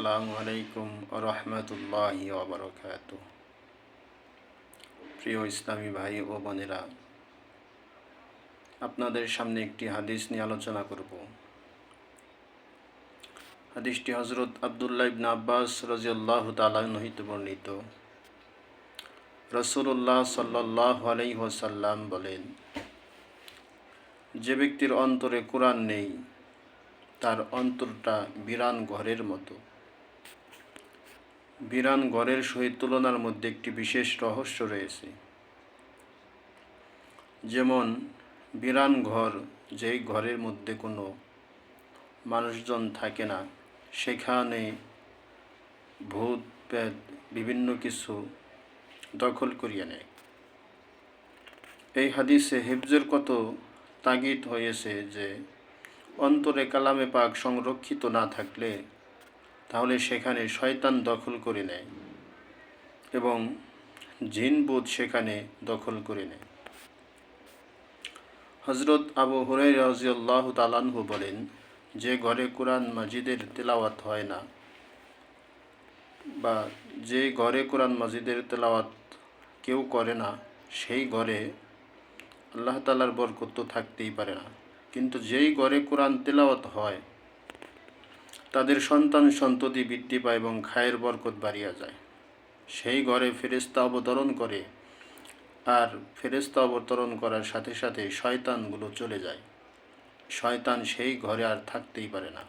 আসসালামু আলাইকুম রহমতুল্লাহ ওবরকাত প্রিয় ইসলামী ভাই ও বোনেরা, আপনাদের সামনে একটি হাদিস নিয়ে আলোচনা করব। হাদিসটি হজরত আবদুল্লাহ ইবন আব্বাস রাজিয়াল্লাহ তালাহিত বর্ণিত। রসুল্লাহ সাল্লাহ আলাই ওসাল্লাম বলেন, যে ব্যক্তির অন্তরে কোরআন নেই, তার অন্তরটা বিরান ঘরের মতো। বিরান ঘরের সহিত তুলনার মধ্যে একটি বিশেষ রহস্য রয়েছে। যেমন, বিরান ঘর যেই ঘরের মধ্যে কোনো মানুষজন থাকে না, সেখানে ভূত পেদ বিভিন্ন কিছু দখল করিয়া নেয়। এই হাদিসে হেফজের কত তাগিদ হয়েছে যে, অন্তরে কালামে পাক সংরক্ষিত না থাকলে সেখানে শয়তান দখল করে নেয় এবং জিনবোধ সেখানে দখল করে নেয়। হজরত আবু হুরাই রাজিউল্লাহ তালানহু বলেন, যে ঘরে কোরআন মাজিদের তেলাওয়াত হয় না বা যে ঘরে কোরআন মাজিদের তেলাওয়াত কেউ করে না, সেই ঘরে আল্লাহ তালার বরকত থাকতেই পারে না। কিন্তু যেই ঘরে কোরআন তেলাওয়াত হয় তাদের সন্তান সন্ততি বৃদ্ধি পায় এবং খায়ের বরকত বাড়িয়া যায়। সেই ঘরে ফেরেস্তা অবতরণ করে আর ফেরেস্তা অবতরণ করার সাথে সাথে শয়তানগুলো চলে যায়। শয়তান সেই ঘরে আর থাকতেই পারে না।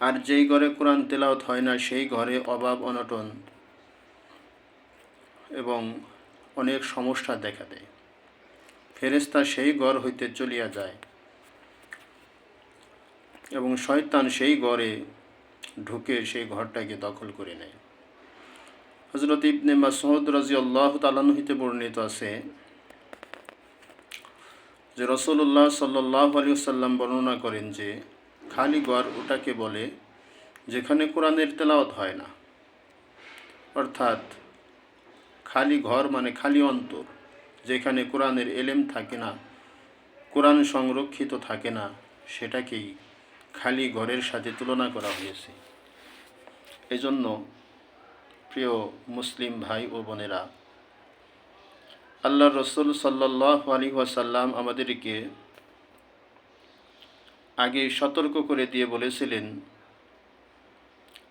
আর যেই ঘরে কোরআন তেলাওয়াত হয় না, সেই ঘরে অভাব, অনটন এবং অনেক সমস্যা দেখা দেয়। ফেরেস্তা সেই ঘর হইতে চলিয়া যায়। এবং শয়তান সেই ঘরে ঢুকে সেই ঘরটাকে দখল করে নেয়। হজরত ইবনে মাসুদ রাজি আল্লাহ তালানহিতে বর্ণিত আছে যে রসুল্লাহ সাল্লাহ আলী সাল্লাম বর্ণনা করেন যে, খালি ঘর ওটাকে বলে যেখানে কোরআনের তেলাওয়াত হয় না। অর্থাৎ খালি ঘর মানে খালি অন্তর, যেখানে কোরআনের এলেম থাকে না, কোরআন সংরক্ষিত থাকে না, সেটাকেই খালি ঘরের সাথে তুলনা করা হয়েছে। এজন্য প্রিয় মুসলিম ভাই ও বোনেরা আল্লাহ রসুল সাল্লাহ আলী ওয়াসাল্লাম আমাদেরকে আগে সতর্ক করে দিয়ে বলেছিলেন,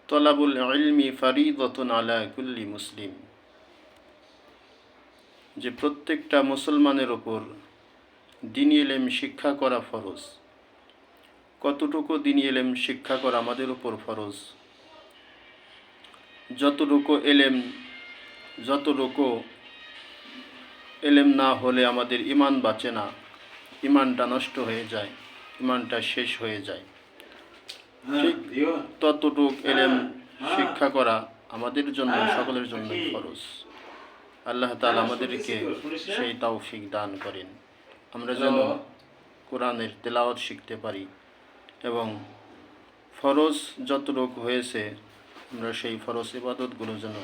তলাবুল ইলমি ফারিদতন আলা কুল্লি মুসলিম। যে প্রত্যেকটা মুসলমানের ওপর দিনী এলেম শিক্ষা করা ফরজ। কতটুকু দিন এলেম শিক্ষা করা আমাদের উপর ফরজ? যতটুকু এলেম যতটুকু এলেম না হলে আমাদের ইমান বাঁচে না। ইমানটা নষ্ট হয়ে যায় ইমানটা শেষ হয়ে যায়। ঠিক ততটুক এলেম শিক্ষা করা আমাদের জন্য সকলের জন্য ফরজ। আল্লাহ তালা আমাদেরকে সেই তৌফিক দান করেন। আমরা যেন কোরআনের তেলাওয়াত শিখতে পারি। এবং ফরজ যতটুক হয়েছে, আমরা সেই ফরজ ইবাদতগুলো যেন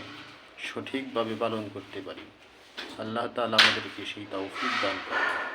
সঠিকভাবে পালন করতে পারি। আল্লাহ তালা আমাদেরকে সেই তৌফিক দান করেন।